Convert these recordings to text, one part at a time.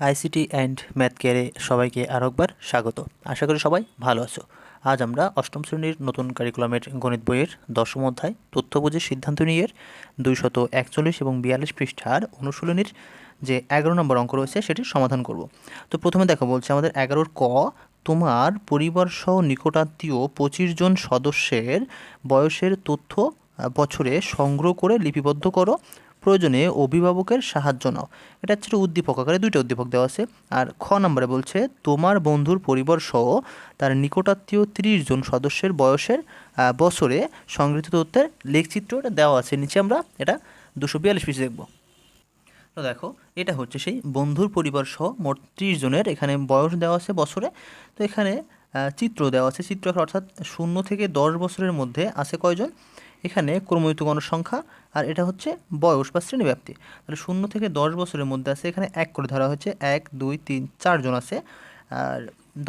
ICT and math কেয়ারে সবাইকে আরও একবার স্বাগত। আশা করি সবাই ভালো আছো। আজ আমরা অষ্টম শ্রেণির নতুন কারিকুলামের গণিত বইয়ের দশম অধ্যায় তথ্য সিদ্ধান্ত নিয়ে দুইশত একচল্লিশ এবং বিয়াল্লিশ পৃষ্ঠার অনুশীলনীর যে এগারো নম্বর অঙ্ক রয়েছে সেটির সমাধান করব। তো প্রথমে দেখো, বলছে আমাদের এগারোর ক, তোমার পরিবার সহ নিকটাত্মীয় পঁচিশ জন সদস্যের বয়সের তথ্য বছরে সংগ্রহ করে লিপিবদ্ধ করো। প্রয়োজনে অভিভাবকের সাহায্য নাও। এটা হচ্ছে উদ্দীপক আকারে দুইটা উদ্দীপক দেওয়া আছে। আর খ নম্বরে বলছে, তোমার বন্ধুর পরিবার সহ তার নিকটাত্মীয় তিরিশ জন সদস্যের বয়সের বছরে সংগৃহীত তথ্যের লেখচিত্র এটা দেওয়া আছে। নিচে আমরা এটা দুশো বিয়াল্লিশ পিস দেখব। তো দেখো, এটা হচ্ছে সেই বন্ধুর পরিবার সহ মোট ত্রিশ জনের এখানে বয়স দেওয়া আছে বছরে। তো এখানে চিত্র দেওয়া আছে। চিত্র অর্থাৎ শূন্য থেকে দশ বছরের মধ্যে আছে কয়জন? এখানে ক্রমযুক্ত গণসংখ্যা আর এটা হচ্ছে বয়স বা শ্রেণীব্যাপ্তি। তাহলে শূন্য থেকে দশ বছরের মধ্যে আছে, এখানে এক করে ধরা হয়েছে, এক, দুই, তিন চারজন আছে। আর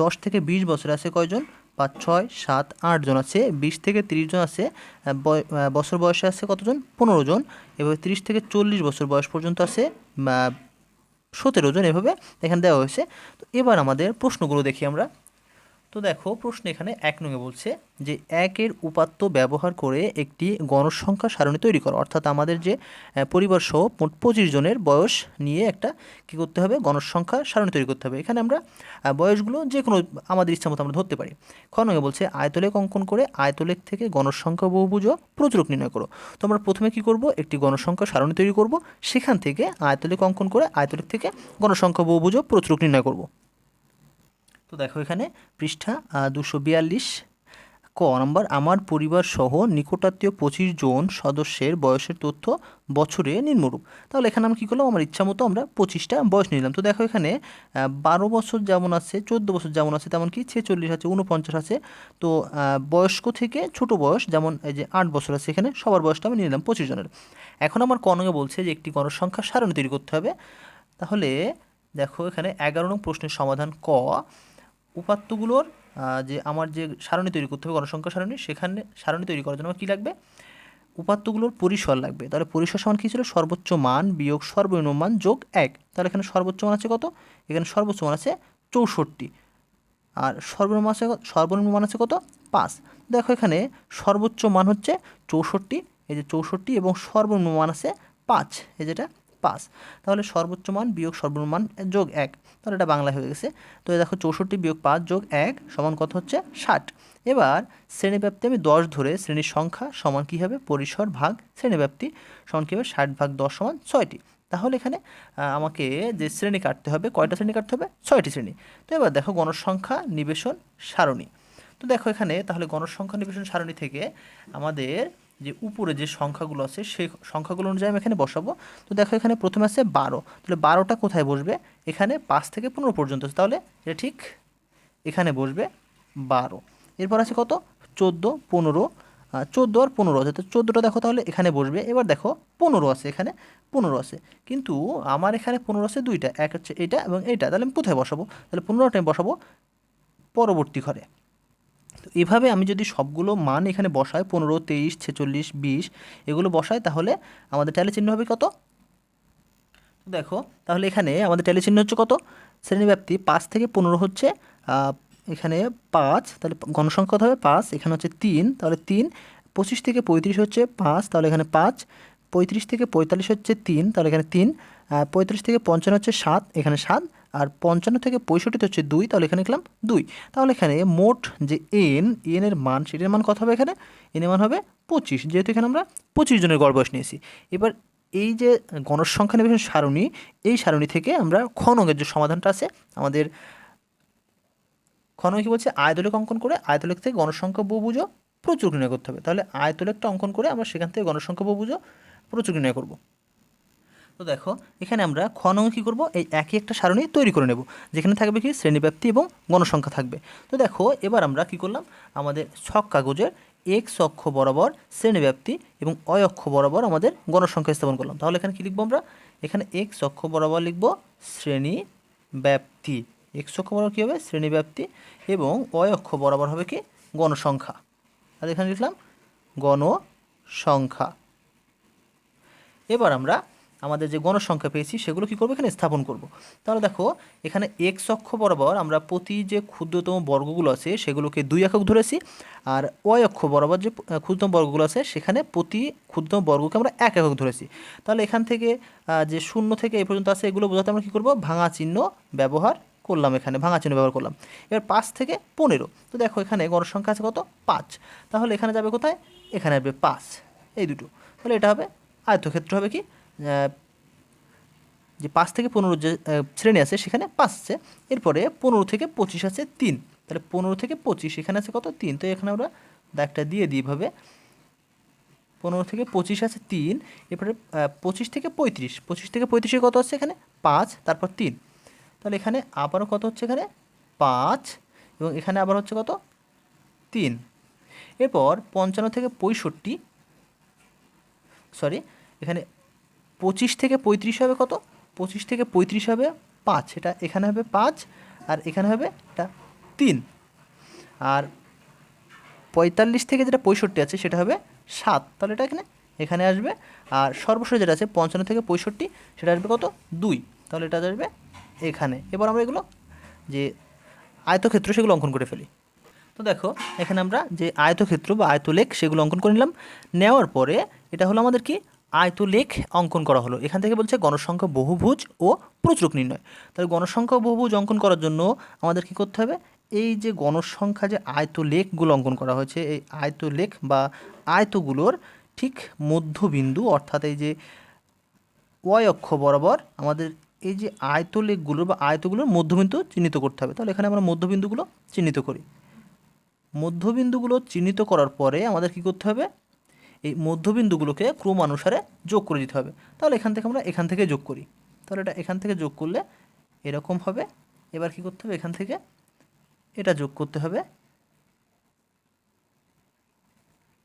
দশ থেকে বিশ বছরে আছে কয়জন? পাঁচ, ছয়, সাত, আট জন আছে। বিশ থেকে তিরিশ জন আছে বছর বয়সে আছে কতজন? পনেরো জন। এভাবে তিরিশ থেকে চল্লিশ বছর বয়স পর্যন্ত আছে সতেরো জন এভাবে এখানে দেওয়া হয়েছে। তো এবার আমাদের প্রশ্নগুলো দেখি আমরা। তো দেখো, প্রশ্ন এখানে এক নঙ্গে বলছে যে, একের উপাত্ত ব্যবহার করে একটি গণসংখ্যা সারণী তৈরি করো। অর্থাৎ আমাদের যে পরিবার সহ মোট পঁচিশ জনের বয়স নিয়ে একটা কী করতে হবে? গণসংখ্যা সারণী তৈরি করতে হবে। এখানে আমরা বয়সগুলো যে কোনো আমাদের ইচ্ছা মতো আমরা ধরতে পারি। খ নঙ্গে বলছে, আয়তলেখ অঙ্কন করে আয়তলেখ থেকে গণসংখ্যা বহুভুজ প্রচুরক নির্ণয় করো। তো আমরা প্রথমে কি করব? একটি গণসংখ্যা সারণী তৈরি করব। সেখান থেকে আয়তলেখ অঙ্কন করে আয়তলেখ থেকে গণসংখ্যা বহুভুজ প্রচুরক নির্ণয় করব। তো দেখো এখানে পৃষ্ঠা দুশো বিয়াল্লিশ। ক নম্বর, আমার পরিবার সহ নিকটাত্মীয় পঁচিশ জন সদস্যের বয়সের তথ্য বছরে নিম্নরূপ। তাহলে এখানে আমি কী করলাম? আমার ইচ্ছা মতো আমরা পঁচিশটা বয়স নিলাম। তো দেখো এখানে বারো বছর যেমন আছে, চোদ্দ বছর যেমন আছে, তেমন কি ছেচল্লিশ আছে উনপঞ্চাশ আছে। তো বয়স্ক থেকে ছোট বয়স যেমন এই যে আট বছর আছে, এখানে সবার বয়সটা আমি নিলাম পঁচিশ জনের। এখন আমার কনকে বলছে যে একটি গণসংখ্যা সারণী তৈরি করতে হবে। তাহলে দেখো এখানে এগারো নং প্রশ্নের সমাধান ক। উপাত্তগুলোর যে আমার যে সারণী তৈরি করতে হবে, গণসংখ্যা সারণী, সেখানে সারণী তৈরি করার জন্য আমার কী লাগবে? উপাত্তগুলোর পরিসর লাগবে। তাহলে পরিসর সমান কী ছিল? সর্বোচ্চ মান বিয়োগ সর্বনিম্ন মান যোগ এক। তাহলে এখানে সর্বোচ্চ মান আছে কত? এখানে সর্বোচ্চ মান আছে চৌষট্টি। আর সর্বনিম্ন আছে সর্বনিম্ন মান আছে কত? পাঁচ। দেখো এখানে সর্বোচ্চ মান হচ্ছে চৌষট্টি। এই যে চৌষট্টি এবং সর্বনিম্ন মান আছে পাঁচ। এই যেটা পাঁচ। তাহলে সর্বোচ্চ মান বিয়োগ সর্বনিম্ন মান যোগ এক। তাহলে এটা বাংলা হয়ে গেছে। তো দেখো চৌষট্টি বিয়োগ পাঁচ যোগ এক সমান কত হচ্ছে? ষাট। এবার শ্রেণীব্যাপ্তি আমি দশ ধরে শ্রেণির সংখ্যা সমান কী হবে? পরিসর ভাগ শ্রেণীব্যাপ্তি সমান কী হবে? ষাট ভাগ দশ সমান ছয়টি। তাহলে এখানে আমাকে যে শ্রেণি কাটতে হবে, কয়টা শ্রেণি কাটতে হবে? ছয়টি শ্রেণি। তো এবার দেখো গণসংখ্যা নিবেশন সারণী। তো দেখো এখানে তাহলে গণসংখ্যা নিবেশন সারণী থেকে আমাদের যে উপরে যে সংখ্যাগুলো আছে, সেই সংখ্যাগুলো অনুযায়ী আমি এখানে বসাবো। তো দেখো এখানে প্রথমে আছে বারো। তাহলে বারোটা কোথায় বসবে? এখানে পাঁচ থেকে পনেরো পর্যন্ত তাহলে এটা ঠিক এখানে বসবে বারো। এরপর আছে কত? চোদ্দ, পনেরো। চোদ্দ আর পনেরো আছে। তো চোদ্দোটা দেখো তাহলে এখানে বসবে। এবার দেখো পনেরো আছে এখানে। পনেরো আছে। কিন্তু আমার এখানে পনেরো আছে দুইটা। এক হচ্ছে এটা এবং এটা। তাহলে আমি কোথায় বসাবো? তাহলে পনেরোটা আমি বসাবো পরবর্তী ঘরে। তো এভাবে আমি যদি সবগুলো মান এখানে বসাই পনেরো, তেইশ, ছেচল্লিশ, বিশ, এগুলো বসাই, তাহলে আমাদের ট্যালি চিহ্ন হবে কত? দেখো, তাহলে এখানে আমাদের ট্যালি চিহ্ন হচ্ছে কত? শ্রেণীব্যাপ্তি পাঁচ থেকে পনেরো হচ্ছে এখানে পাঁচ, তাহলে গণসংখ্যা কত হবে? পাঁচ, এখানে হচ্ছে তিন, তাহলে তিন, পঁচিশ থেকে পঁয়ত্রিশ হচ্ছে পাঁচ, তাহলে এখানে পাঁচ, পঁয়ত্রিশ থেকে পঁয়তাল্লিশ হচ্ছে তিন, তাহলে এখানে তিন পঁয়ত্রিশ থেকে পঞ্চান্ন হচ্ছে সাত, এখানে সাত আর পঞ্চান্ন থেকে পঁয়ষট্টিতে হচ্ছে দুই, তাহলে এখানে লিখলাম দুই। তাহলে এখানে মোট যে এন এন এর মান, সেটার মান কত হবে এখানে? এন মান হবে পঁচিশ, যেহেতু এখানে আমরা পঁচিশ জনের গড় বয়স নিয়েছি। এবার এই যে গণসংখ্যা নিবেশন সারণী, এই সারণী থেকে আমরা খনকের যে সমাধানটা আছে, আমাদের খনক কী বলছে? আয়তলেখ অঙ্কন করে আয়তলেখ থেকে গণসংখ্যা বহুভুজ প্রচুর নির্ণয় করতে হবে। তাহলে আয়তলেখটা অঙ্কন করে আমরা সেখান থেকে গণসংখ্যা বহুভুজ প্রচুর নির্ণয় করব। তো দেখো, এখানে আমরা খনক কী করব? এই একই একটা সারণী তৈরি করে নেব, যেখানে থাকবে কি? শ্রেণীব্যাপ্তি এবং গণসংখ্যা থাকবে। তো দেখো, এবার আমরা কি করলাম? আমাদের ছক কাগজের এক্স অক্ষ বরাবর শ্রেণীব্যাপ্তি এবং অয় অক্ষ বরাবর আমাদের গণসংখ্যা স্থাপন করলাম। তাহলে এখানে কী লিখব আমরা? এখানে এক্স অক্ষ বরাবর লিখব শ্রেণি ব্যাপ্তি এক্স অক্ষ বরাবর কী হবে? শ্রেণীব্যাপ্তি এবং অয় অক্ষ বরাবর হবে কি? গণসংখ্যা। আর এখানে লিখলাম গণসংখ্যা। এবার আমরা আমাদের যে গণসংখ্যা পেয়েছি, সেগুলো কী করব? এখানে স্থাপন করব। তাহলে দেখো, এখানে এক্স অক্ষ বরাবর আমরা প্রতি যে ক্ষুদ্রতম বর্গগুলো আছে, সেগুলোকে দুই একক ধরেছি, আর ওয়াই অক্ষ বরাবর যে ক্ষুদ্রতম বর্গগুলো আছে, সেখানে প্রতি ক্ষুদ্রতম বর্গকে আমরা এক একক ধরেছি। তাহলে এখান থেকে যে শূন্য থেকে এই পর্যন্ত আছে, এগুলো বোঝাতে আমরা কী করব? ভাঙা চিহ্ন ব্যবহার করলাম এখানে, ভাঙা চিহ্ন ব্যবহার করলাম। এবার পাঁচ থেকে পনেরো। তো দেখো, এখানে গণসংখ্যা আছে কত? পাঁচ। তাহলে এখানে যাবে কোথায়? এখানে আসবে পাঁচ। এই দুটো। তাহলে এটা হবে আয়তক্ষেত্র হবে কি? যে পাঁচ থেকে পনেরো যে শ্রেণি আছে সেখানে পাঁচ আছে। এরপরে পনেরো থেকে পঁচিশ আছে তিন। তাহলে পনেরো থেকে পঁচিশ, এখানে আছে কত? তিন। তো এখানে আমরা দাগটা দিয়ে দিই এভাবে। পনেরো থেকে পঁচিশ আছে তিন। এরপরে পঁচিশ থেকে পঁয়ত্রিশ। পঁচিশ থেকে পঁয়ত্রিশে কত হচ্ছে এখানে? পাঁচ। তারপর তিন। তাহলে এখানে আবারও কত হচ্ছে এখানে? পাঁচ। এবং এখানে আবার হচ্ছে কত? তিন। এরপর পঞ্চান্ন থেকে পঁয়ষট্টি। সরি, এখানে পঁচিশ থেকে পঁয়ত্রিশ হবে কত? পঁচিশ থেকে পঁয়ত্রিশ হবে পাঁচ। এটা এখানে হবে পাঁচ আর এখানে হবে এটা তিন। আর পঁয়তাল্লিশ থেকে যেটা পঁয়ষট্টি আছে সেটা হবে সাত। তাহলে এটা এখানে এখানে আসবে। আর সর্বশেষ যেটা আছে পঞ্চান্ন থেকে পঁয়ষট্টি, সেটা আসবে কত? দুই। তাহলে এটা আসবে এখানে। এবার আমরা এগুলো যে আয়তক্ষেত্র সেগুলো অঙ্কন করে ফেলি। তো দেখো, এখানে আমরা যে আয়তক্ষেত্র বা আয়তলেখ সেগুলো অঙ্কন করে নিলাম। নেওয়ার পরে এটা হলো আমাদের কি? আয়তলেখ অঙ্কন করা হলো। এখান থেকে বলছে গণসংখ্যা বহুভুজ ও প্রচুরক নির্ণয়। তাহলে গণসংখ্যা বহুভুজ অঙ্কন করার জন্য আমাদের কি করতে হবে? এই যে গণসংখ্যা যে আয়তলেখগুলো অঙ্কন করা হয়েছে, এই আয়তলেখ বা আয়তগুলোর ঠিক মধ্যবিন্দু অর্থাৎ এই যে ওয়াই অক্ষ বরাবর আমাদের এই যে আয়তলেখগুলো বা আয়তগুলোর মধ্যবিন্দু চিহ্নিত করতে হবে। তাহলে এখানে আমরা মধ্যবিন্দুগুলো চিহ্নিত করি। মধ্যবিন্দুগুলো চিহ্নিত করার পরে আমাদের কি করতে হবে? এই মধ্যবিন্দুগুলোকে ক্রমানুসারে যোগ করে দিতে হবে। তাহলে এখান থেকে আমরা এখান থেকে যোগ করি। তাহলে এটা এখান থেকে যোগ করলে এরকম হবে। এবার কি করতে হবে? এখান থেকে এটা যোগ করতে হবে।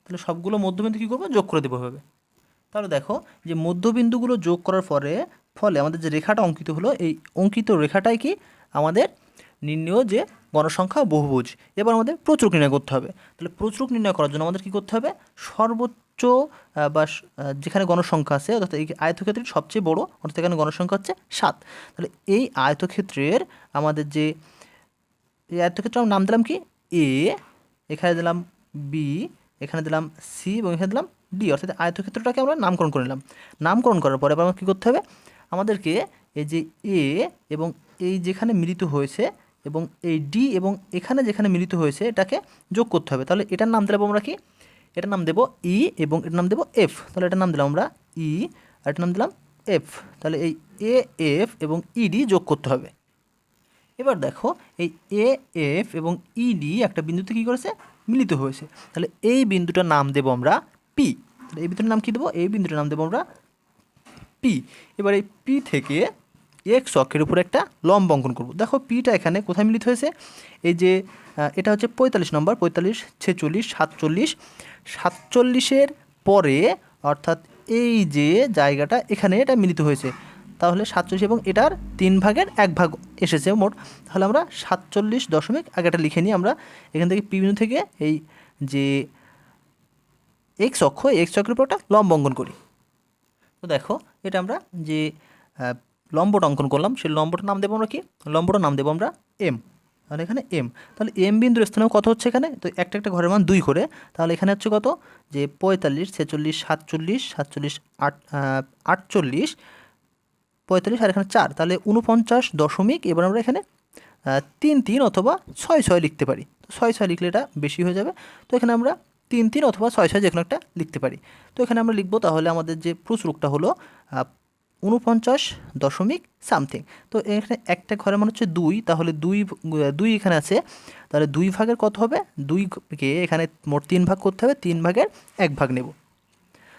তাহলে সবগুলো মধ্যবিন্দু কী করব? যোগ করে দেবো হবে তাহলে দেখো যে মধ্যবিন্দুগুলো যোগ করার পরে, ফলে আমাদের যে রেখাটা অঙ্কিত হলো, এই অঙ্কিত রেখাটাই কি? আমাদের নির্ণয় যে গণসংখ্যা বহুভুজ। এবার আমাদের প্রচুরক নির্ণয় করতে হবে। তাহলে প্রচুরক নির্ণয় করার জন্য আমাদের কী করতে হবে? সর্বোচ্চ আহ, বা যেখানে গণসংখ্যা আছে অর্থাৎ এই আয়তক্ষেত্রের সবচেয়ে বড় অর্থাৎ এখানে গণসংখ্যা হচ্ছে সাত। তাহলে এই আয়তক্ষেত্রের আমাদের যে এই আয়তক্ষেত্র আমরা নাম দিলাম কি? এ এখানে দিলাম বি এখানে দিলাম সি এবং এখানে দিলাম ডি। অর্থাৎ আয়তক্ষেত্রটাকে আমরা নামকরণ করে নিলাম। নামকরণ করার পরে আমাকে কী করতে হবে? আমাদেরকে এই যে এ এবং এই যেখানে মিলিত হয়েছে এবং এই ডি এবং এখানে যেখানে মিলিত হয়েছে এটাকে যোগ করতে হবে। তাহলে এটার নাম দিলাম আমরা কি? এটার নাম দেবো ই এবং এটার নাম দেবো এফ তাহলে এটার নাম দিলাম আমরা ই আর এটার নাম দিলাম এফ তাহলে এই এ এফ এবং ইডি যোগ করতে হবে। এবার দেখো, এই এ এফ এবং ইডি একটা বিন্দুতে কী করেছে? মিলিত হয়েছে। তাহলে এই বিন্দুটার নাম দেবো আমরা পি তাহলে এই বিন্দুটার নাম কী দেবো? এই বিন্দুটার নাম দেবো আমরা পি এবার এই পি থেকে এক্স অক্ষের উপর একটা লম্ব অঙ্কন করব। দেখো পিটা এখানে কোথায় মিলিত হয়েছে? এই যে এটা হচ্ছে পঁয়তাল্লিশ নম্বর, পঁয়তাল্লিশ, ছেচল্লিশ, সাতচল্লিশ। সাতচল্লিশের পরে, অর্থাৎ এই যে জায়গাটা, এখানে এটা মিলিত হয়েছে। তাহলে সাতচল্লিশ এবং এটার তিন ভাগের এক ভাগ এসেছে মোট। তাহলে আমরা সাতচল্লিশ দশমিক আগেটা লিখে নিই আমরা। এখান থেকে পি বিন্দু থেকে এই যে এক্স অক্ষ এক্স অক্ষের উপর একটা লম্ব অঙ্কন করি। তো দেখো, এটা আমরা যে লম্বটা অঙ্কন করলাম, সেই লম্বটার নাম দেবো আমরা কি? লম্বটার নাম দেবো আমরা এম তাহলে এখানে এম তাহলে এম বিন্দুর স্থানেও কত হচ্ছে এখানে? তো একটা একটা ঘরের মান দুই করে, তাহলে এখানে হচ্ছে কত? যে পঁয়তাল্লিশ, ছেচল্লিশ, সাতচল্লিশ সাতচল্লিশ, আট আটচল্লিশ, পঁয়তাল্লিশ আর এখানে চার, তাহলে উনপঞ্চাশ দশমিক, এবার আমরা এখানে তিন তিন অথবা ছয় ছয় লিখতে পারি। তো ছয় ছয় লিখলে এটা বেশি হয়ে যাবে। তো এখানে আমরা তিন তিন অথবা ছয় ছয় যে কোনো একটা লিখতে পারি। তো এখানে আমরা লিখব, তাহলে আমাদের যে প্রচুরকটা হলো উনপঞ্চাশ দশমিক সামথিং। তো এখানে একটা ঘরের মানে হচ্ছে দুই, তাহলে দুই দুই এখানে আছে, তাহলে দুই ভাগের কত হবে? দুইকে এখানে মোট তিন ভাগ করতে হবে, তিন ভাগের এক ভাগ নেব।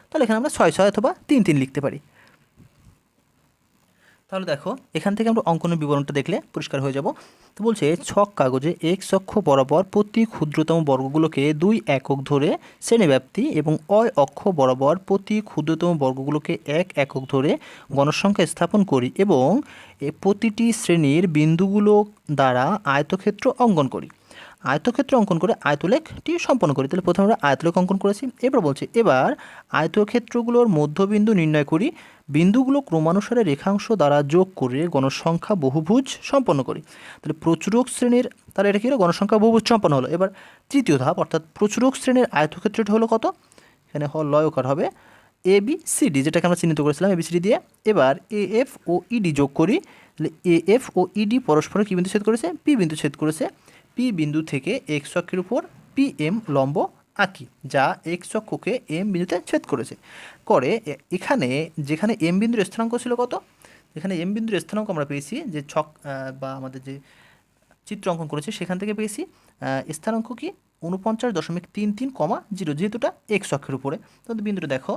তাহলে এখানে আমরা ছয় ছয় অথবা তিন তিন লিখতে পারি। তাহলে দেখো, এখান থেকে আমরা অঙ্কনের বিবরণটা দেখলে পরিষ্কার হয়ে যাব। তো বলছে, ছক কাগজে এক অক্ষ বরাবর প্রতি ক্ষুদ্রতম বর্গগুলোকে দুই একক ধরে শ্রেণীব্যাপ্তি এবং অয় অক্ষ বরাবর প্রতি ক্ষুদ্রতম বর্গগুলোকে এক একক ধরে গণসংখ্যা স্থাপন করি এবং প্রতিটি শ্রেণির বিন্দুগুলো দ্বারা আয়তক্ষেত্র অঙ্কন করি। আয়তক্ষেত্র অঙ্কন করে আয়তলেখটি সম্পন্ন করি। তাহলে প্রথমে আমরা আয়তলেখ অঙ্কন করেছি। এবার বলছি, এবার আয়তক্ষেত্রগুলোর মধ্যবিন্দু নির্ণয় করি। বিন্দুগুলো ক্রমানুসারে রেখাংশ দ্বারা যোগ করে গণসংখ্যা বহুভুজ সম্পন্ন করি। তাহলে প্রচুরক শ্রেণির, তাহলে এটা কি হলো? গণসংখ্যা বহুভুজ সম্পন্ন হলো। এবার তৃতীয় ধাপ, অর্থাৎ প্রচুরক শ্রেণির আয়তক্ষেত্রটি হলো কত? এখানে হ লয়কার হবে। এ বি সি ডি যেটাকে আমরা চিহ্নিত করেছিলাম এ বি সি ডি দিয়ে। এবার এ এফ ও ইডি যোগ করি। তাহলে এ এফ ও ইডি পরস্পর কী বিন্দু ছেদ করেছে? পি বিন্দু ছেদ করেছে। পি বিন্দু থেকে এক্স অক্ষের উপর পি এম লম্ব আঁকি, যা এক্স অক্ষকে এম বিন্দুতে ছেদ করেছে। করে এখানে যেখানে এম বিন্দুর স্থানাঙ্ক ছিল কত? যেখানে এম বিন্দুর স্থানাঙ্ক আমরা পেয়েছি যে ছক বা আমাদের যে চিত্র অঙ্কন করেছে, সেখান থেকে পেয়েছি স্থানাঙ্ক কি? উনপঞ্চাশ দশমিক তিন তিন কমা জিরো, যেহেতুটা এক্স অক্ষের উপরে। তাহলে বিন্দুটা দেখো,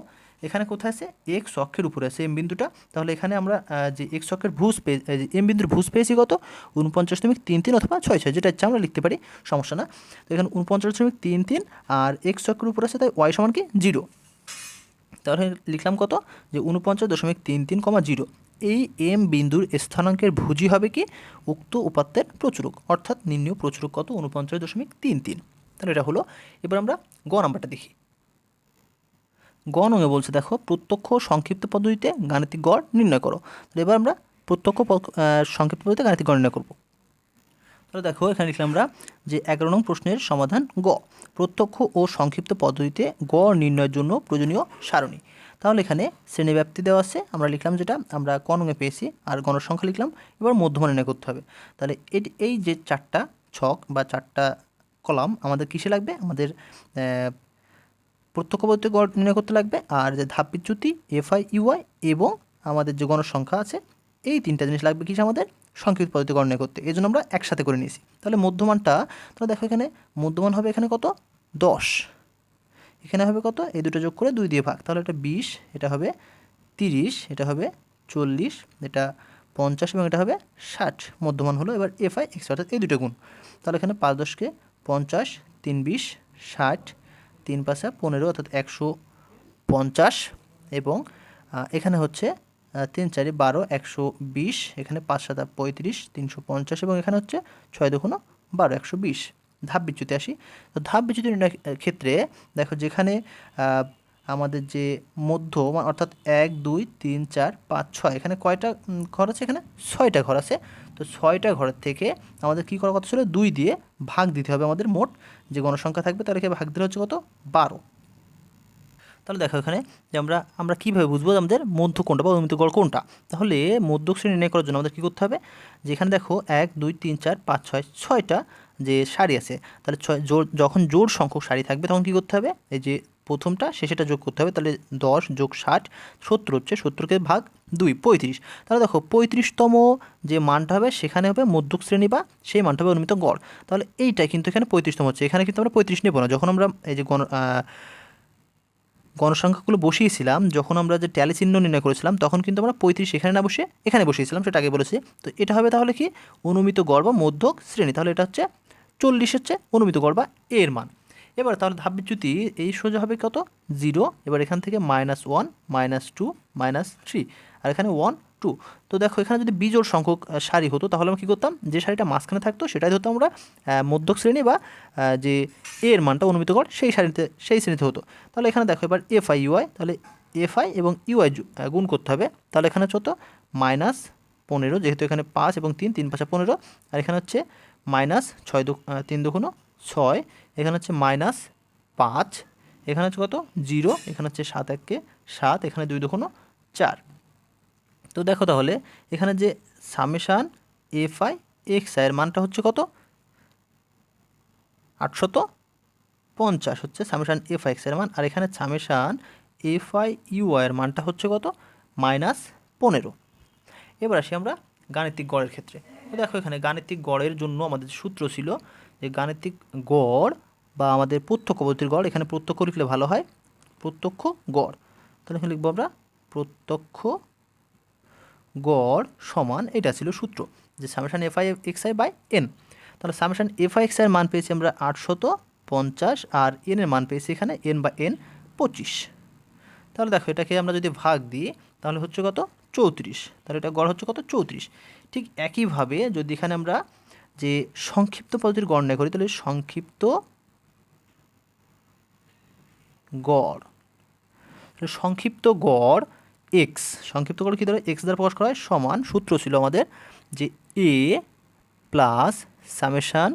এখানে কোথায় আছে? এক্স অক্ষের উপরে আছে এম বিন্দুটা। তাহলে এখানে আমরা যে এক্স অক্ষের ভুজ পেয়ে এম বিন্দুর ভুজ পেয়েছি কত? উনপঞ্চাশ দশমিক তিন তিন অথবা ছয় ছয়, যেটা ইচ্ছা আমরা লিখতে পারি, সমস্যা না। তো এখানে উনপঞ্চাশ দশমিক তিন তিন আর এক্স অক্ষের উপরে আছে, তাই ওয়াই সমান কি? জিরো। তাহলে লিখলাম কত? যে উনপঞ্চাশ দশমিক তিন তিন কমা জিরো। এই এম বিন্দুর স্থানাঙ্কের ভুজি হবে কি? উক্ত উপাত্তের প্রচুরক, অর্থাৎ নির্ণয় প্রচুরক কত? উনপঞ্চাশ দশমিক তিন তিন। তাহলে এটা হলো? এবার আমরা গ নাম্বারটা দেখি। গ নঙে বলছে, দেখো, প্রত্যক্ষ সংক্ষিপ্ত পদ্ধতিতে গাণিতিক গড় নির্ণয় করো। তাহলে এবার আমরা প্রত্যক্ষ সংক্ষিপ্ত পদ্ধতিতে গাণিতিক গড় নির্ণয় করব। তাহলে দেখো, এখানে লিখলাম আমরা যে এগারো নং প্রশ্নের সমাধান গ। প্রত্যক্ষ ও সংক্ষিপ্ত পদ্ধতিতে গড় নির্ণয়ের জন্য প্রয়োজনীয় সারণী। তাহলে এখানে শ্রেণীব্যাপ্তি দেওয়া আছে। আমরা লিখলাম যেটা, আমরা ক নঙে পেয়েছি, আর গণসংখ্যা লিখলাম। এবার মধ্যমান নির্ণয় করতে হবে। তাহলে এই যে চারটা ছক বা চারটা কলাম আমাদের কিসে লাগবে? আমাদের প্রত্যক্ষ পদ্ধতি নির্ণয় করতে লাগবে। আর যে ধাপ বিচ্যুতি এফআই ইউআই এবং আমাদের যে গণসংখ্যা আছে, এই তিনটা জিনিস লাগবে কিসে আমাদের? সংক্ষিপ্ত পদ্ধতি গণনা করতে। এই জন্য আমরা একসাথে করে নিয়েছি। তাহলে মধ্যমানটা, তাহলে দেখো এখানে মধ্যমান হবে এখানে কত? দশ। এখানে হবে কত? এই দুটো যোগ করে দুই দিয়ে ভাগ। তাহলে এটা বিশ, এটা হবে তিরিশ, এটা হবে চল্লিশ, এটা পঞ্চাশ এবং এটা হবে ষাট। মধ্যমান হলো, এবার এফআই এক্স অর্থাৎ এই দুটো গুণ। তাহলে এখানে পাঁচ দশকে পঞ্চাশ, তিন বিশ, ষাট, তিন পাঁচা পনেরো, অর্থাৎ একশো পঞ্চাশ এবং এখানে হচ্ছে তিন চারি বারো, একশো বিশ, এখানে পাঁচ সাতা পঁয়ত্রিশ, তিনশো পঞ্চাশ এবং এখানে হচ্ছে ছয় দুগুণ বারো, একশো বিশ। ধাপ বিচ্যুতি আসি। তো ধাপ বিচ্যুতি ক্ষেত্রে দেখো যেখানে আমাদের যে মধ্য অর্থাৎ এক, দুই, তিন, চার, পাঁচ, ছয়, এখানে কয়টা ঘর আছে এখানে? ছয়টা ঘর আছে। তো ছয়টা ঘরের থেকে আমাদের কী করার কথা ছিল? দুই দিয়ে ভাগ দিতে হবে আমাদের মোট। যে গণসংখ্যা থাকবে তাদেরকে ভাগ দিলে হচ্ছে কত? বারো। তাহলে দেখো এখানে যে আমরা আমরা কীভাবে বুঝব আমাদের মধ্য কোনটা বা অনুমিত গড় কোনটা তাহলে মধ্য শ্রেণি নির্ণয় করার জন্য আমাদের কী করতে হবে? যেখানে দেখো এক, দুই, তিন, চার, পাঁচ, ছয়, ছয়টা যে সারি আছে, তাহলে ছয় জোর যখন জোর সংখ্যক সারি থাকবে তখন কী করতে হবে? এই যে প্রথমটা শেষেটা যোগ করতে হবে, তাহলে দশ যোগ ষাট, সত্তর হচ্ছে সত্তরকে ভাগ দুই, পঁয়ত্রিশ। তাহলে দেখো, পঁয়ত্রিশতম যে মানটা হবে, সেখানে হবে মধ্যক শ্রেণি বা সেই মানটা হবে অনুমিত গড়। তাহলে এইটাই কিন্তু এখানে পঁয়ত্রিশতম হচ্ছে। এখানে কিন্তু আমরা পঁয়ত্রিশ নেব না। যখন আমরা এই যে গণ গণসংখ্যাগুলো বসিয়েছিলাম, যখন আমরা যে ট্যালি চিহ্ন নির্ণয় করেছিলাম, তখন কিন্তু আমরা পঁয়ত্রিশ এখানে না বসে এখানে বসিয়েছিলাম, সেটা আগে বলেছি। তো এটা হবে তাহলে কি? অনুমিত গড় বা মধ্যক শ্রেণি। তাহলে এটা হচ্ছে চল্লিশ হচ্ছে অনুমিত গড় বা এর মান। এবার তাহলে ধাপ বিচ্যুতি, এই সোজা হবে কত? জিরো। এবার এখান থেকে minus one, minus two, minus three. আর এখানে ওয়ান টু তো দেখো, এখানে যদি বিজোড় সংখ্যক সারি হতো, তাহলে আমরা কী করতাম? যে সারিটা মাঝখানে থাকতো, সেটাই ধরতাম আমরা মধ্যক শ্রেণি বা যে এর মানটা অনুমিত গড় সেই সারিতে, সেই শ্রেণীতে হতো। তাহলে এখানে দেখো, এবার এফ আই ইউআই তাহলে এফ আই এবং ইউআই গুণ করতে হবে। তাহলে এখানে হচ্ছে কত মাইনাস পনেরো, যেহেতু এখানে পাঁচ এবং তিন তিন পাঁচা পনেরো। আর এখানে হচ্ছে মাইনাস ছয় দু তিন দুগুণ ছয়। এখানে হচ্ছে মাইনাস পাঁচ। এখানে হচ্ছে কত? জিরো এখানে হচ্ছে সাত এককে সাত। এখানে দুই দুগুণ চার। তো দেখো তাহলে, এখানে যে summation F I X I এর মানটা হচ্ছে কত? আটশত পঞ্চাশ হচ্ছে সামেশান এফ আই এক্সের মান, আর এখানে সামেশান এফ আই ইউ এর মানটা হচ্ছে কত? মাইনাস পনেরো। এবার আসি আমরা গাণিতিক গড়ের ক্ষেত্রে। দেখো এখানে গাণিতিক গড়ের জন্য আমাদের সূত্র ছিল, যে গাণিতিক গড় বা আমাদের প্রত্যক্ষ পদ্ধতির গড়, এখানে প্রত্যক্ষ লিখলে ভালো হয়, প্রত্যক্ষ গড়। তাহলে এখানে লিখব আমরা প্রত্যক্ষ গড় সমান এটা ছিল সূত্র, যে summation F I X I by N তাহলে সামেশান এফ আই এক্স আইয়ের মান পেয়েছি আমরা আটশত পঞ্চাশ, আর এন এর মান পেয়েছি এখানে এন বা এন পঁচিশ। তাহলে দেখো এটাকে আমরা যদি ভাগ দিই, তাহলে হচ্ছে কত? চৌত্রিশ। তাহলে এটা গড় হচ্ছে কত? চৌত্রিশ। ঠিক একইভাবে যদি এখানে আমরা যে সংক্ষিপ্ত পদ্ধতির নির্ণয় করি, তাহলে সংক্ষিপ্ত গড় সংক্ষিপ্ত গড় এক্স সংক্ষিপ্ত গড় কী দ্বারা এক্স দ্বারা প্রকাশ করা হয়? সমান সূত্র ছিল আমাদের যে A plus summation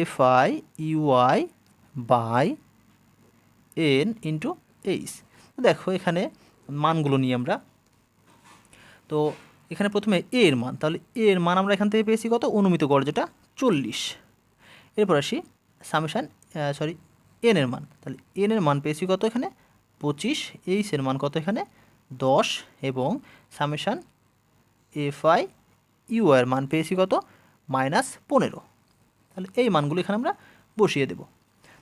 F I U I by N into H দেখো এখানে মানগুলো নিই আমরা। তো এখানে প্রথমে এ এর মান, তাহলে এ এর মান আমরা এখান থেকে পেয়েছি কত? অনুমিত গড় যেটা চল্লিশ। এরপর আসি সামেশান সরি এন এর মান, তাহলে এন এর মান পেয়েছি কত এখানে? পঁচিশ। এইচ এর মান কত এখানে? দশ এবং সামেশান এফ আই ইউ এর মান পেয়েছি কত? মাইনাস পনেরো। তাহলে এই মানগুলো এখানে আমরা বসিয়ে দেব।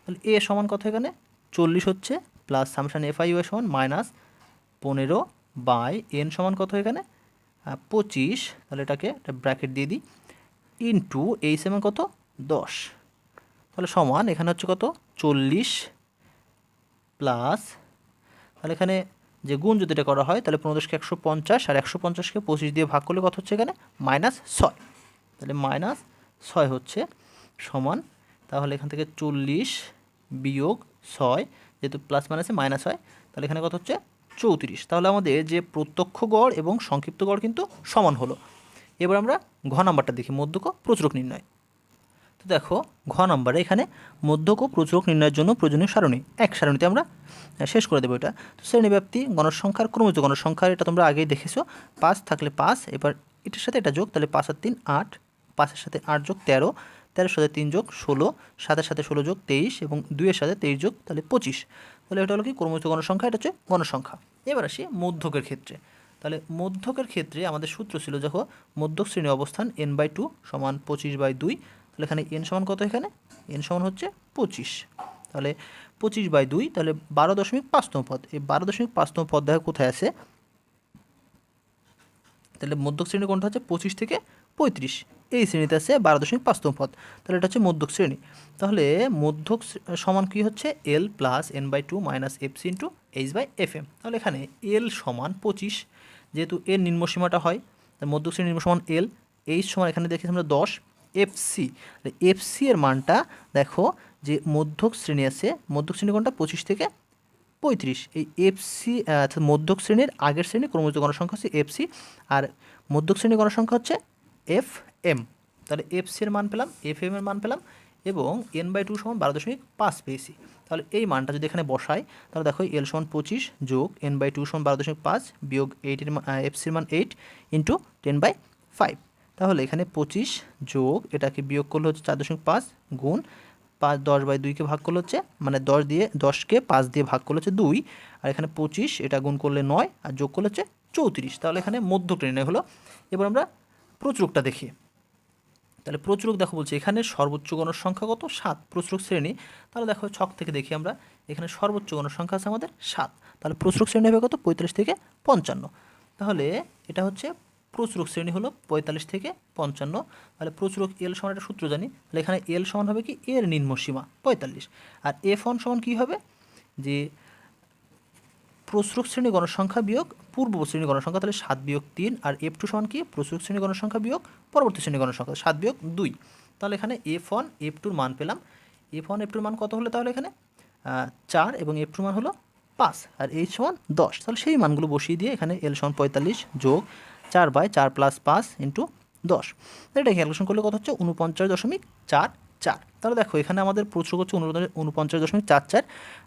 তাহলে এ সমান কত এখানে? চল্লিশ হচ্ছে প্লাস সামসান এফ আই সমান মাইনাস পনেরো বাই এন সমান কত এখানে? পঁচিশ। তাহলে এটাকে একটা ব্র্যাকেট দিয়ে দিই। ইন্টু এই সমান কত? দশ। তাহলে সমান এখানে হচ্ছে কত? চল্লিশ প্লাস তাহলে এখানে যে গুণ যদি এটা করা হয়, তাহলে পনেরো দশকে একশো পঞ্চাশ আর একশো পঞ্চাশকে পঁচিশ দিয়ে ভাগ করলে কত হচ্ছে এখানে? মাইনাস ছয়। তাহলে মাইনাস ছয় হচ্ছে সমান, তাহলে এখান থেকে চল্লিশ বিয়োগ ছয়, যেহেতু প্লাস মাইনাসে মাইনাস হয়, তাহলে এখানে কত হচ্ছে? চৌত্রিশ। তাহলে আমাদের যে প্রত্যক্ষ গড় এবং সংক্ষিপ্ত গড় কিন্তু সমান হলো। এবার আমরা ঘ নাম্বারটা দেখি, মধ্যক প্রচুরক নির্ণয়। দেখো, ঘ নাম্বারে এখানে মধ্যক ও প্রচুরক নির্ণয়ের জন্য প্রয়োজনীয় সারণী। এক সারণীতে আমরা শেষ করে দেবো এটা। তো শ্রেণীব্যাপ্তি, গণসংখ্যার ক্রমিত গণসংখ্যার, এটা তোমরা আগেই দেখেছ। পাঁচ থাকলে পাঁচ, এবার এটার সাথে এটা যোগ, তাহলে পাঁচ আর তিন, আট। পাঁচের সাথে আট যোগ তেরো, তেরোর সাথে তিন যোগ ষোলো, সাতের সাথে ষোলো যোগ তেইশ, এবং দুইয়ের সাথে তেইশ যোগ, তাহলে পঁচিশ। তাহলে এটা হলো কি? ক্রমিত গণসংখ্যা, এটা হচ্ছে গণসংখ্যা। এবার আসি মধ্যকের ক্ষেত্রে। তাহলে মধ্যকের ক্ষেত্রে আমাদের সূত্র ছিল যখন মধ্যক শ্রেণি অবস্থান এন বাই টু সমান পঁচিশ বাই দুই তাহলে এখানে এন সমান কত এখানে? এন সমান হচ্ছে পঁচিশ। তাহলে পঁচিশ বাই দুই, তাহলে বারো দশমিক পাঁচতম পদ। এই বারো দশমিক পাঁচতম পদ দেখা কোথায় আছে? তাহলে মধ্যক শ্রেণি কোনটা হচ্ছে? পঁচিশ থেকে পঁয়ত্রিশ। এই শ্রেণীতে আছে বারো দশমিক পাঁচতম পদ। তাহলে এটা হচ্ছে মধ্যক শ্রেণি। তাহলে মধ্যক সমান কী হচ্ছে? L plus N by two minus F C into H by F M তাহলে এখানে এল সমান পঁচিশ। যেহেতু এর নিম্নসীমাটা হয় মধ্যক শ্রেণি নিম্ন সমান এল এইচ সমান এখানে দেখেছি আমরা দশ। এফ সি এফ সি এর মানটা দেখো যে মধ্যক শ্রেণি আছে, মধ্যক শ্রেণি কোনটা? পঁচিশ থেকে পঁয়ত্রিশ। এই এফ সি অর্থাৎ মধ্যক শ্রেণির আগের শ্রেণি ক্রমিত গণসংখ্যা হচ্ছে এফ সি আর মধ্যক শ্রেণির গণসংখ্যা হচ্ছে এফ এম তাহলে এফ সি এর মান পেলাম এফ এম এর মান পেলাম, এবং এন বাই টু সমান বারো দশমিক পাঁচ পেয়েছি। তাহলে এই মানটা যদি এখানে বসাই, তাহলে দেখো এল সমান পঁচিশ যোগ এন বাই টু সমান বারো দশমিক পাঁচ বিয়োগ এইটের এফ সির মান eight into ten by five তাহলে এখানে পঁচিশ যোগ, এটাকে বিয়োগ করলে হচ্ছে চার দশমিক পাঁচ গুণ পাঁচ, দশ বাই দুইকে ভাগ করলে হচ্ছে মানে দশ দিয়ে, দশকে পাঁচ দিয়ে ভাগ করলে হচ্ছে দুই। আর এখানে পঁচিশ, এটা গুণ করলে নয়, আর যোগ করলে হচ্ছে চৌত্রিশ। তাহলে এখানে মধ্য ট্রেনে হলো। এবার আমরা প্রচুরকটা দেখি। তাহলে প্রচুরক দেখো বলছে, এখানে সর্বোচ্চ গণসংখ্যা কত? সাত। প্রচুরক শ্রেণি। তাহলে দেখো ছক থেকে দেখি আমরা, এখানে সর্বোচ্চ গণসংখ্যা আছে আমাদের সাত। তাহলে প্রচুরক শ্রেণি হবে কত? পঁয়ত্রিশ থেকে পঞ্চান্ন। তাহলে এটা হচ্ছে প্রচুরক শ্রেণি হলো পঁয়তাল্লিশ থেকে পঞ্চান্ন। তাহলে প্রচুরক এল সমান একটা সূত্র জানি। তাহলে এখানে এল সমান হবে কি? এর নিম্ন সীমা, পঁয়তাল্লিশ। আর এফ ওয়ান সমান কী হবে? যে প্রচুরক শ্রেণি গণসংখ্যা বিয়োগ পূর্ব শ্রেণি গণসংখ্যা, তাহলে সাত বিয়োগ তিন। আর এফ টু সমান কি? প্রচুরক শ্রেণি গণসংখ্যা বিয়োগ পরবর্তী শ্রেণি গণসংখ্যা, সাত বিয়োগ দুই। তাহলে এখানে এফ ওয়ান এফ টুর মান পেলাম। এফ ওয়ান এফ টুর মান কত হলো তাহলে এখানে? চার এবং এফ টুর মান হলো পাঁচ। আর এইচ সমান দশ। তাহলে সেই মানগুলো বসিয়ে দিয়ে এখানে এল সমান পঁয়তাল্লিশ যোগ চার বাই চার প্লাস পাঁচ ইন্টু দশ। এটা ক্যালকুলেশন করলে কত হচ্ছে? উনপঞ্চাশ দশমিক চার চার। তাহলে দেখো, এখানে আমাদের প্রচুর হচ্ছে উনপঞ্চাশ দশমিক চার চার।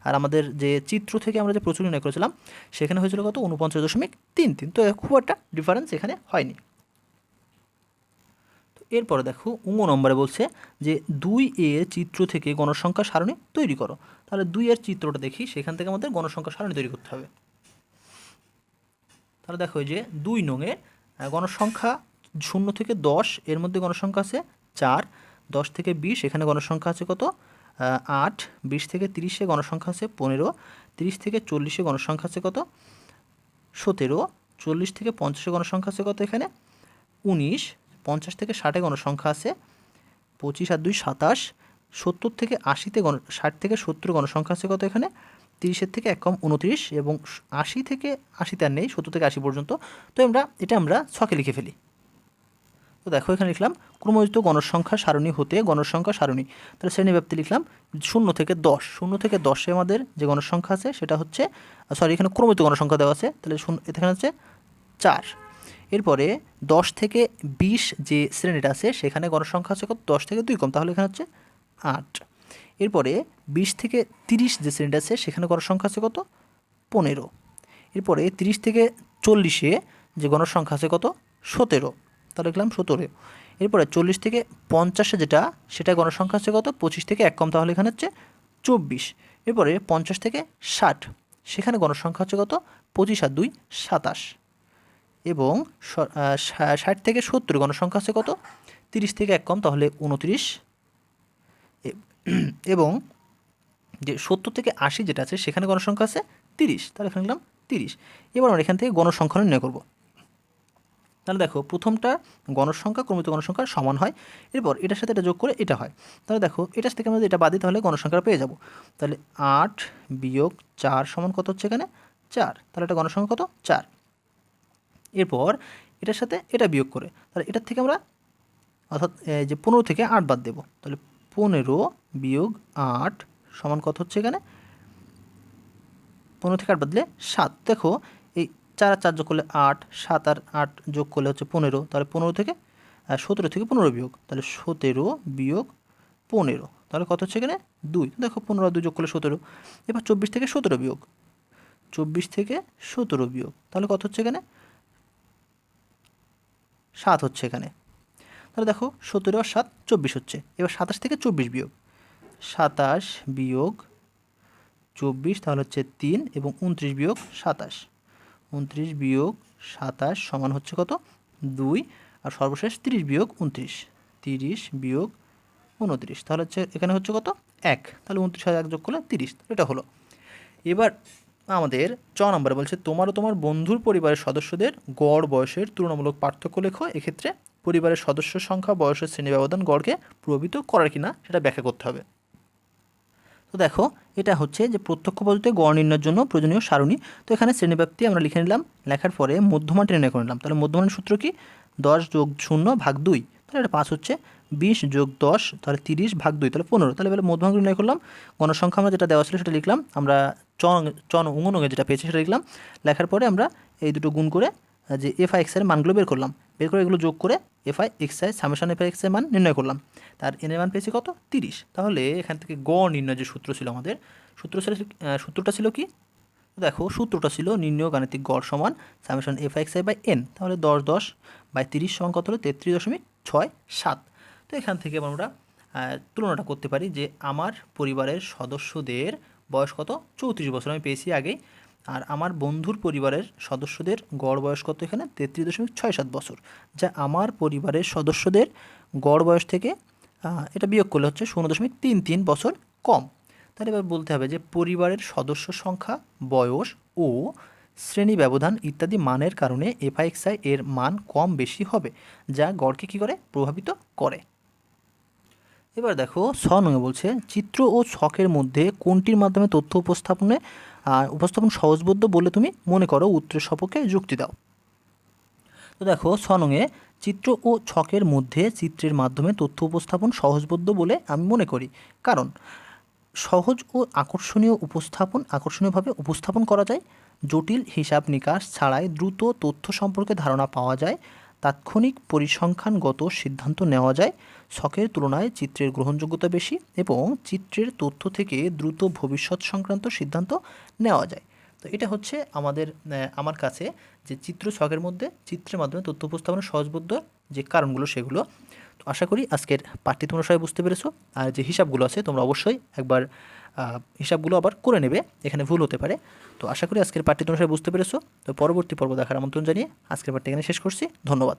আর আমাদের যে চিত্র থেকে আমরা যে প্রচুর নির্ণয় করেছিলাম, সেখানে হয়েছিল কত? উনপঞ্চাশ দশমিক তিন তিন। তো খুব একটা ডিফারেন্স এখানে হয়নি। তো এরপরে দেখো উঙ্গ নম্বরে বলছে যে দুই এর চিত্র থেকে গণসংখ্যা সারণী তৈরি করো। তাহলে দুই এর চিত্রটা দেখি, সেখান থেকে আমাদের গণসংখ্যা সারণী তৈরি করতে হবে। তাহলে দেখো যে দুই নঙের গণসংখ্যা শূন্য থেকে দশ, এর মধ্যে গণসংখ্যা আছে চার, দশ থেকে বিশ, এখানে গণসংখ্যা আছে কত? আট, বিশ থেকে তিরিশে গণসংখ্যা আছে পনেরো, তিরিশ থেকে চল্লিশে গণসংখ্যা আছে কত? সতেরো, চল্লিশ থেকে পঞ্চাশে গণসংখ্যা আছে কত এখানে? উনিশ, পঞ্চাশ থেকে ষাটে গণসংখ্যা আছে, পঁচিশ আর দুই সাতাশ, সত্তর থেকে আশিতে গণ, ষাট থেকে সত্তর গণসংখ্যা আছে কত এখানে? তিরিশের থেকে এক কম উনত্রিশ এবং আশি থেকে আশিতে আর নেই, সত্তর থেকে আশি পর্যন্ত। তো আমরা, এটা আমরা ছকে লিখে ফেলি। তো দেখো, এখানে লিখলাম, ক্রমযুক্ত গণসংখ্যা সারণী হতে গণসংখ্যা সারণী। তাহলে শ্রেণীব্যাপ্তি লিখলাম, শূন্য থেকে দশ। শূন্য থেকে দশে আমাদের যে গণসংখ্যা আছে, সেটা হচ্ছে সরি এখানে ক্রমযুক্ত গণসংখ্যা দেওয়া আছে, তাহলে শূন্য, এখানে হচ্ছে চার। এরপরে দশ থেকে বিশ যে শ্রেণীটা আছে, সেখানে গণসংখ্যা আছে দশ থেকে দুই কম, তাহলে এখানে হচ্ছে আট। এরপরে বিশ থেকে তিরিশ যে শ্রেণীটা আছে, সেখানে গণসংখ্যা আছে কত? পনেরো। এরপরে তিরিশ থেকে চল্লিশে যে গণসংখ্যা আছে কত? সতেরো। তাহলে লিখলাম সতেরো। এরপরে চল্লিশ থেকে পঞ্চাশে যেটা, সেটা গণসংখ্যা আছে কত? পঁচিশ থেকে এক কম, তাহলে এখানে হচ্ছে চব্বিশ। এরপরে পঞ্চাশ থেকে ষাট, সেখানে গণসংখ্যা হচ্ছে কত? পঁচিশ আর দুই, সাতাশ। এবং ষাট থেকে সত্তর গণসংখ্যা আছে কত? তিরিশ থেকে এক কম, তাহলে উনত্রিশ এবং যে সত্তর থেকে আশি যেটা আছে, সেখানে গণসংখ্যা আছে তিরিশ। তাহলে এখানে লিখলাম তিরিশ। এবার আমরা এখান থেকে গণসংখ্যা নির্ণয় করব। তাহলে দেখো, প্রথমটা গণসংখ্যা ক্রমিত গণসংখ্যার সমান হয়, এরপর এটার সাথে এটা যোগ করে এটা হয়। তাহলে দেখো, এটার থেকে আমরা এটা বাদ তাহলে গণসংখ্যা পেয়ে যাব। তাহলে আট বিয়োগ চার সমান কত হচ্ছে এখানে? চার। তাহলে এটা গণসংখ্যা কত? চার। এরপর এটার সাথে এটা বিয়োগ করে, তাহলে এটার থেকে আমরা অর্থাৎ যে পনেরো থেকে আট বাদ দেবো। তাহলে পনেরো বিয়োগ আট সমান কত হচ্ছে এখানে? পনেরো থেকে আট বাদলে সাত। দেখো, এই চার আর চার যোগ করলে আট, সাত আর আট যোগ করলে হচ্ছে পনেরো। তাহলে পনেরো থেকে সতেরো থেকে পনেরো বিয়োগ। তাহলে সতেরো বিয়োগ পনেরো। তাহলে কত হচ্ছে এখানে? দুই। দেখো, পনেরো দুই যোগ করলে সতেরো। এবার চব্বিশ থেকে সতেরো বিয়োগ। চব্বিশ থেকে সতেরো বিয়োগ। তাহলে কত হচ্ছে এখানে? সাত হচ্ছে এখানে। তাহলে দেখো সতেরো আর সাত চব্বিশ হচ্ছে। এবার সাতাশ থেকে চব্বিশ বিয়োগ। সাতাশ বিয়োগ চব্বিশ তাহলে হচ্ছে তিন এবং উনত্রিশ বিয়োগ সাতাশ। উনত্রিশ বিয়োগ সাতাশ সমান হচ্ছে কত? দুই আর সর্বশেষ তিরিশ বিয়োগ উনত্রিশ। তিরিশ বিয়োগ উনত্রিশ তাহলে হচ্ছে এখানে হচ্ছে কত? এক। তাহলে উনত্রিশ হাজার এক যোগ করলে তিরিশ এটা হলো। এবার আমাদের চ নম্বরে বলছে, তোমার ও তোমার বন্ধুর পরিবারের সদস্যদের গড় বয়সের তুলনামূলক পার্থক্য লেখো। এক্ষেত্রে পরিবারের সদস্য সংখ্যা, বয়সের শ্রেণি ব্যবধান গড়কে প্রভাবিত করার কিনা সেটা ব্যাখ্যা করতে হবে। তো দেখো, এটা হচ্ছে যে প্রত্যক্ষ পদ্ধতিতে গড় নির্ণয়ের জন্য প্রয়োজনীয় সারণী। তো এখানে শ্রেণীব্যাপ্তি আমরা লিখে নিলাম, লেখার পরে মধ্যমানটি নির্ণয় করে নিলাম। তাহলে মধ্যমানের সূত্র কি? দশ যোগ শূন্য ভাগ দুই। তাহলে এটা পাঁচ হচ্ছে বিশ যোগ দশ, তাহলে তিরিশ ভাগ দুই, তাহলে পনেরো। তাহলে এবার মধ্যমাঙ্ক নির্ণয় করলাম, গণসংখ্যা আমরা যেটা দেওয়া ছিল সেটা লিখলাম, আমরা চন চন উঙ্গনঙ্গে যেটা পেয়েছি সেটা লিখলাম। লেখার পরে আমরা এই দুটো গুণ করে যে এফ আই এক্সের মানগুলো বের করলাম। বের করে এগুলো যোগ করে F I X I summation F I এক্সের মান নির্ণয় করলাম। তার এনের মান পেয়েছি কত? তিরিশ। তাহলে এখান থেকে গড় নির্ণয় যে সূত্র ছিল আমাদের, সূত্র ছিল সূত্রটা ছিল কি? দেখো, সূত্রটা ছিল নির্ণয় গাণিতিক গড় সমান summation F X I by N তাহলে দশ দশ বাই তিরিশ সমান কত হলো? তেত্রিশ দশমিক ছয় সাত। তো এখান থেকে আমরা তুলনাটা করতে পারি যে আমার পরিবারের সদস্যদের বয়স কত? চৌত্রিশ বছর। আমি পেয়েছি আগেই আর আমার বন্ধুর পরিবারের সদস্যদের গড় বয়স কত এখানে? তেত্রিশ দশমিক ছয় সাত বছর। যা আমার পরিবারের সদস্যদের গড় বয়স থেকে এটা বিয়োগ করলে হচ্ছে শূন্য দশমিক তিন তিন বছর কম। তাহলে এবার বলতে হবে যে পরিবারের সদস্য সংখ্যা, বয়স ও শ্রেণি ব্যবধান ইত্যাদি মানের কারণে এফআইএক্সআই এর মান কম বেশি হবে, যা গড়কে কী করে? প্রভাবিত করে। এবার দেখো ছ নয় বলছে, চিত্র ও ছকের মধ্যে কোনটির মাধ্যমে তথ্য উপস্থাপনে উপস্থাপন সহজবোধ্য বলে তুমি মনে করো উত্তরের সপক্ষে যুক্তি দাও। তো দেখো নঙে চিত্র ও ছকের মধ্যে চিত্রের মাধ্যমে তথ্য উপস্থাপন সহজবোধ্য বলে আমি মনে করি। কারণ, সহজ ও আকর্ষণীয় উপস্থাপন আকর্ষণীয়ভাবে উপস্থাপন করা যায়, জটিল হিসাব নিকাশ ছাড়াই দ্রুত তথ্য সম্পর্কে ধারণা পাওয়া যায় তাৎক্ষণিক পরিসংখ্যানগত সিদ্ধান্ত নেওয়া যায়। শখের তুলনায় চিত্রের গ্রহণযোগ্যতা বেশি এবং চিত্রের তথ্য থেকে দ্রুত ভবিষ্যৎ সংক্রান্ত সিদ্ধান্ত নেওয়া যায়। তো এটা হচ্ছে আমাদের আমার কাছে যে চিত্র শখের মধ্যে চিত্রের মাধ্যমে তথ্য উপস্থাপনের সহজবোধ্য যে কারণগুলো সেগুলো। তো আশা করি আজকের পাঠটি তোমরা সবাই বুঝতে পেরেছ। আর যে হিসাবগুলো আছে তোমরা অবশ্যই একবার হিসাবগুলো আবার করে নেবে, এখানে ভুল হতে পারে। তো আশা করি আজকের পার্টি তোমরা বুঝতে পেরেছ। তো পরবর্তী পর্ব দেখার আমন্ত্রণ জানিয়ে আজকের পার্টি এখানে শেষ করছি। ধন্যবাদ।